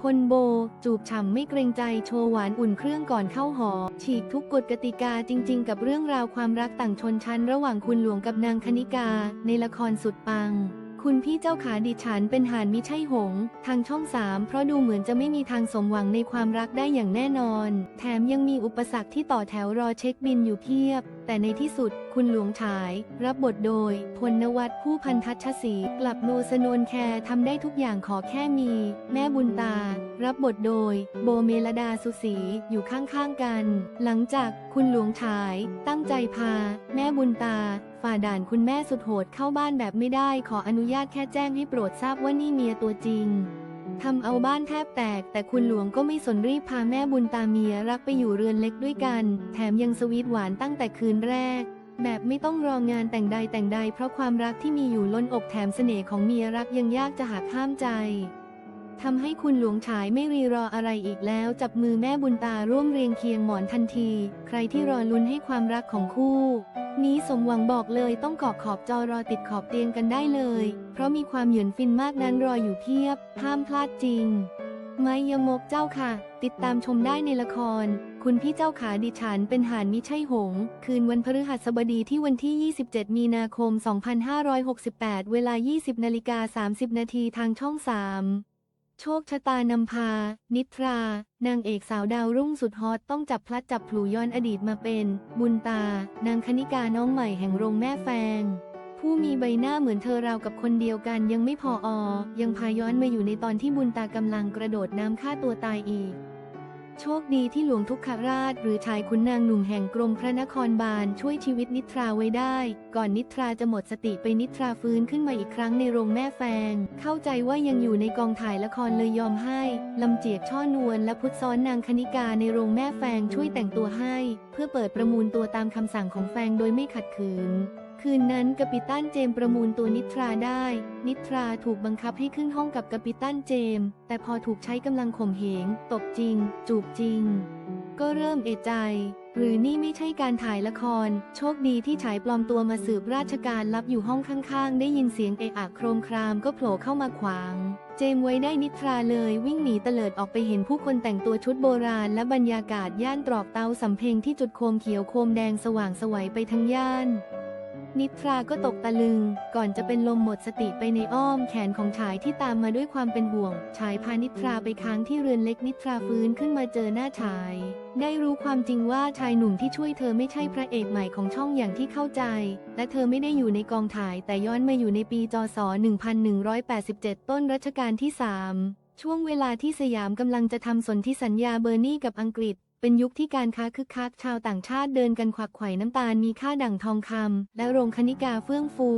พลโบ จูบฉ่ำไม่เกรงใจโชว์หวานอุ่นเครื่องก่อนเข้าหอ ฉีกทุกกฎกติกาจริง ๆ กับเรื่องราวความรักต่างชนชั้นระหว่างคุณหลวงกับนางคณิกา ในละครสุดปัง คุณพี่เจ้าขาดิฉันเป็นหานมิใช่หง ทางช่องสามเพราะดูเหมือนจะไม่มีทางสมหวังในความรักได้อย่างแน่นอน แถมยังมีอุปสรรคที่ต่อแถวรอเช็คบินอยู่เพียบ แต่ในที่สุดคุณหลวงฉาย รับบทโดย พลนวัตผู้พันทัชศรีกลับโนสนนแคร์ทำได้ทุกอย่างขอแค่มี แม่บุญตา รับบทโดย โบเมลดาสุสีอยู่ข้างๆกัน หลังจากคุณหลวงฉาย ตั้งใจพา แม่บุญตาฝ่าด่านคุณแม่สุดโหดเข้าบ้านแบบไม่ได้ ขออนุญาตแค่แจ้งให้โปรดทราบว่านี่เมียตัวจริง ทำเอาบ้านแทบแตก แต่คุณหลวงก็ไม่สนรีบพาแม่บุญตาเมียรักไปอยู่เรือนเล็กด้วยกัน แถมยังสวีทหวานตั้งแต่คืนแรก แบบไม่ต้องรองงานแต่งใดแต่งใด เพราะความรักที่มีอยู่ล้นอกแถมเสน่ห์ของเมียรักยังยากจะหักห้ามใจทำให้คุณหลวงฉายไม่รีรออะไรอีกแล้ว จับมือแม่บุญตาร่วมเรียงเคียงหมอนทันที ใครที่รอลุ้นให้ความรักของคู่ นี้สมหวังบอกเลยต้องเกาะขอบจอรอติดขอบเตียงกันได้เลย เพราะมีความหยือนฟินมากนั้นรออยู่เพียบ ห้ามพลาดจริง ไมยมกเจ้าค่ะ ติดตามชมได้ในละคร คุณพี่เจ้าขาดิฉันเป็นหานมิใช่หง คืนวันพฤหัสบดีที่วันที่ 27 มีนาคม 2568 เวลา 20นาฬิกา30 นาทีทางช่อง 3 โชคชะตานำพา นิทรา นางเอกสาวดาวรุ่งสุดฮอตต้องจับพลัดจับผลูย้อนอดีตมาเป็น บุญตา นางคณิกาน้องใหม่แห่งโรงแม่แฟง ผู้มีใบหน้าเหมือนเธอราวกับคนเดียวกันยังไม่พออ ยังพาย้อนมาอยู่ในตอนที่บุญตากำลังกระโดดน้ำฆ่าตัวตายอีก โชคดีที่หลวงทุกขราช หรือชายขุนนางหนุ่มแห่งกรมพระนครบาลช่วยชีวิตนิทราไว้ได้ ก่อนนิทราจะหมดสติไปนิทราฟื้นขึ้นมาอีกครั้งในโรงแม่แฟง เข้าใจว่ายังอยู่ในกองถ่ายละครเลยยอมให้ลำเจียกช่อนวลและพุทธซ้อนนางคณิกาในโรงแม่แฟงช่วยแต่งตัวให้ เพื่อเปิดประมูลตัวตามคำสั่งของแฟงโดยไม่ขัดขืน คืนนั้นกัปตันเจม์ประมูลตัวนิทราได้ นิทราถูกบังคับให้ขึ้นห้องกับกัปตันเจม์แต่พอถูกใช้กำลังข่มเหง ตบจริง จูบจริง ก็เริ่มเอะใจ หรือนี่ไม่ใช่การถ่ายละคร โชคดีที่ฉายปลอมตัวมาสืบราชการลับอยู่ห้องข้างๆ ได้ยินเสียงเอะอะโครมครามก็โผล่เข้ามาขวาง เจม์ไว้ได้นิทราเลยวิ่งหนีเตลิดออกไปเห็นผู้คนแต่งตัวชุดโบราณ และบรรยากาศย่านตรอกเตาสำเพ็งที่จุดโคมเขียวโคมแดงสว่างสวัยไปทั้งย่าน นิทราก็ตกตะลึง ก่อนจะเป็นลมหมดสติไปในอ้อมแขนของชายที่ตามมาด้วยความเป็นห่วง ชายพานิทราไปค้างที่เรือนเล็กนิทราฟื้นขึ้นมาเจอหน้าชาย ได้รู้ความจริงว่าชายหนุ่มที่ช่วยเธอไม่ใช่พระเอกใหม่ของช่องอย่างที่เข้าใจ และเธอไม่ได้อยู่ในกองถ่าย แต่ย้อนมาอยู่ในปีจศ 1187 ต้นรัชกาลที่ 3 ช่วงเวลาที่สยามกำลังจะทำสนธิสัญญาเบอร์นี่กับอังกฤษ เป็นยุคที่การค้าคึกคักชาวต่างชาติเดินกันขวักไขว่น้ำตาลมีค่าดั่งทองคำและโรงคณิกาเฟื่องฟู